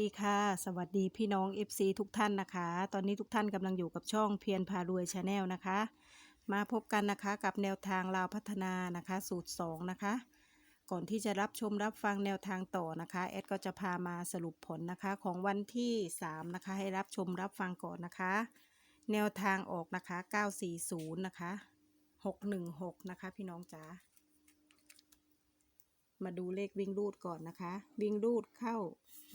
ดีค่ะ สวัสดีพี่น้อง FC ทุกท่านนะคะ ตอนนี้ทุกท่านกำลังอยู่กับช่องเพียรพารวยชาแนลนะคะ มาพบกันนะคะกับแนวทางลาวพัฒนานะคะ สูตร 2 นะคะ ก่อนที่จะรับชมรับฟังแนวทางต่อนะคะแอดก็จะพามาสรุปผลนะคะของวันที่ 3 นะคะ ให้รับชมรับฟังก่อนนะคะ แนวทางออกนะคะ 940 นะคะ 616 นะคะ พี่น้องจ๋า มาดูเลขวิ่งรูดก่อนนะคะ วิ่งรูดเข้า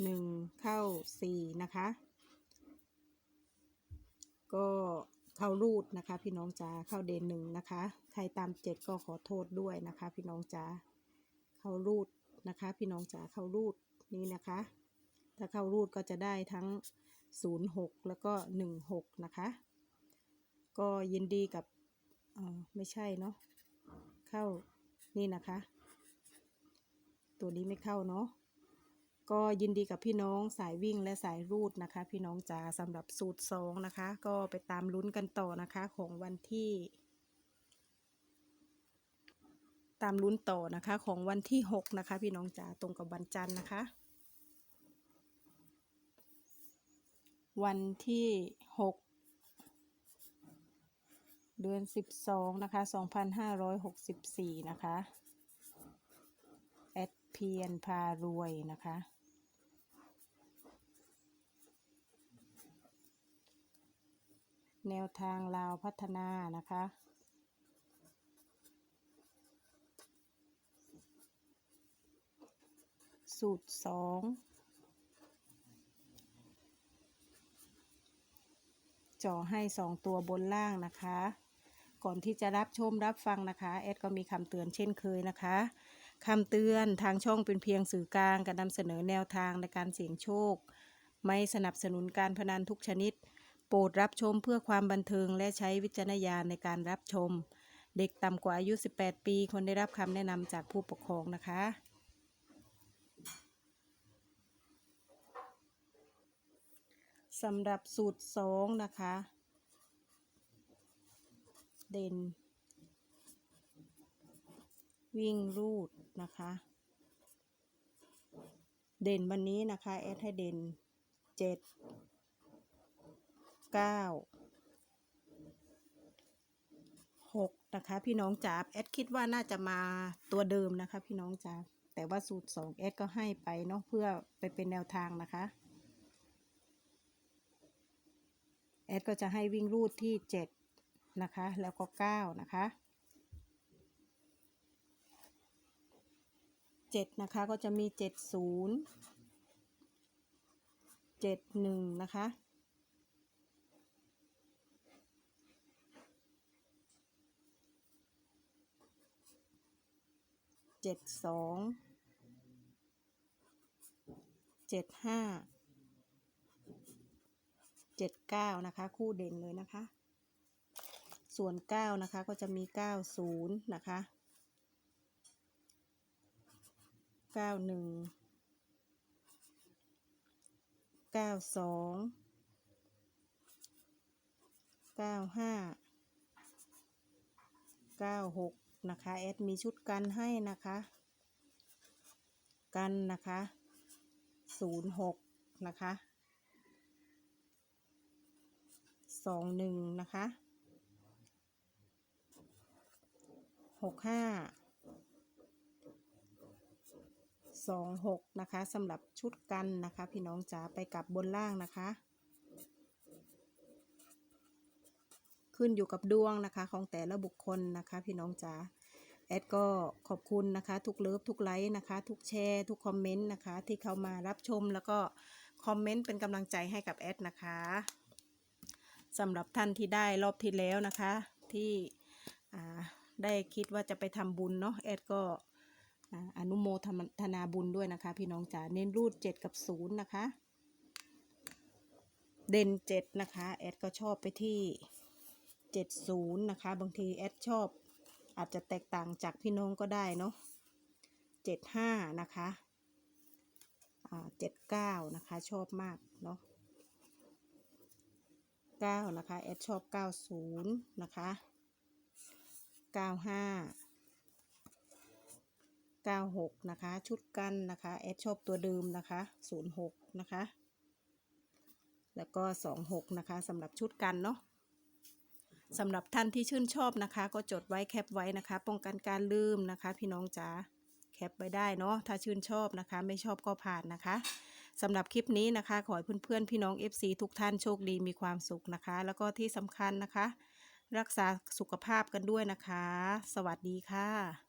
หนึ่งเข้าสี่นะคะ ก็เข้ารูดนะคะ พี่น้องจ๋าเข้าเดนหนึ่งนะคะ ใครตามเจ็ดก็ขอโทษด้วยนะคะ พี่น้องจ๋าเข้ารูดนะคะ พี่น้องจ๋าเข้ารูดนี่นะคะ ถ้าเข้ารูดก็จะได้ทั้งศูนย์หกแล้วก็หนึ่งหกนะคะ ก็ยินดีกับเออไม่ใช่เนาะเข้านี่นะคะ ตัวนี้ไม่เข้าเนาะก็ยินดีกับพี่น้องสายวิ่งและสายรูดนะคะ พี่น้องจ๋าสำหรับสูตรสองนะคะ ก็ไปตามลุ้นกันต่อนะคะของวันที่ ตามลุ้นต่อนะคะของวันที่หกนะคะ พี่น้องจ๋าตรงกับวันจันทร์นะคะ วันที่หกเดือนสิบสองนะคะสองพันห้าร้อยหกสิบสี่นะคะ เพียนพารวยนะคะ แนวทางลาวพัฒนานะคะสูตรสองจ่อให้สองตัวบนล่างนะคะ ก่อนที่จะรับชมรับฟังนะคะ แอดก็มีคำเตือนเช่นเคยนะคะ คำเตือนทางช่องเป็นเพียงสื่อกลางการนำเสนอแนวทางในการเสี่ยงโชค ไม่สนับสนุนการพนันทุกชนิด โปรดรับชมเพื่อความบันเทิงและใช้วิจารณญาณในการรับชม เด็กต่ำกว่าอายุ 18 ปีควรได้รับคำแนะนำจากผู้ปกครองนะคะ สำหรับสูตรสองนะคะ เด่น วิ่งรูดนะคะ เด่นวันนี้นะคะแอดให้เด่นเจ็ดเก้าหกนะคะ พี่น้องจ๋าแอดคิดว่าน่าจะมาตัวเดิมนะคะ พี่น้องจ๋าแต่ว่าสูตรสองแอดก็ให้ไปเนาะเพื่อไปเป็นแนวทางนะคะแอดก็จะให้วิ่งรูดที่เจ็ดนะคะ แล้วก็เก้านะคะ เจ็ดนะคะ ก็จะมีเจ็ดศูนย์เจ็ดหนึ่งนะคะ เจ็ดสองเจ็ดห้าเจ็ดเก้านะคะ คู่เด่นเลยนะคะ ส่วนเก้านะคะก็จะมีเก้าศูนย์นะคะ เก้าหนึ่งเก้าสองเก้าห้าเก้าหกนะคะแอดมีชุดกันให้นะคะ กันนะคะศูนย์หกนะคะสองหนึ่งนะคะหกห้า สองหกนะคะสำหรับชุดกันนะคะ พี่น้องจ๋าไปกลับบนล่างนะคะ ขึ้นอยู่กับดวงนะคะของแต่ละบุคคลนะคะ พี่น้องจ๋าแอดก็ขอบคุณนะคะ ทุกเลิฟทุกไลค์นะคะ ทุกแชร์ทุกคอมเมนต์นะคะ ที่เข้ามารับชมแล้วก็คอมเมนต์เป็นกำลังใจให้กับแอดนะคะสำหรับท่านที่ได้รอบที่แล้วนะคะ ที่ได้คิดว่าจะไปทำบุญเนาะแอดก็ อ่าอนุโมทนาบุญด้วยนะคะ พี่น้องจ๋าเน้นรูด7กับ0นย์นะคะ เด่น7นะคะ แอดก็ชอบไปที่70นย์นะคะ บางทีแอดชอบ อาจจะแตกต่างจากพี่น้องก็ได้เนาะ75นะคะอ่า79นะคะ ชอบมากเนาะ9นะคะแอดชอบ90นย์นะคะ95 96 นะคะ ชุดกันนะคะแอดชอบตัวเดิมนะคะ 06 นะคะ แล้วก็ 26 นะคะสำหรับชุดกันเนาะสำหรับท่านที่ชื่นชอบนะคะ ก็จดไว้แคปไว้นะคะ ป้องกันการลืมนะคะ พี่น้องจ๋าแคปไว้ได้เนาะถ้าชื่นชอบนะคะ ไม่ชอบก็ผ่านนะคะสำหรับคลิปนี้นะคะ ขอให้เพื่อนๆ พี่น้อง FC ทุกท่านโชคดีมีความสุขนะคะ แล้วก็ที่สำคัญนะคะ รักษาสุขภาพกันด้วยนะคะ สวัสดีค่ะ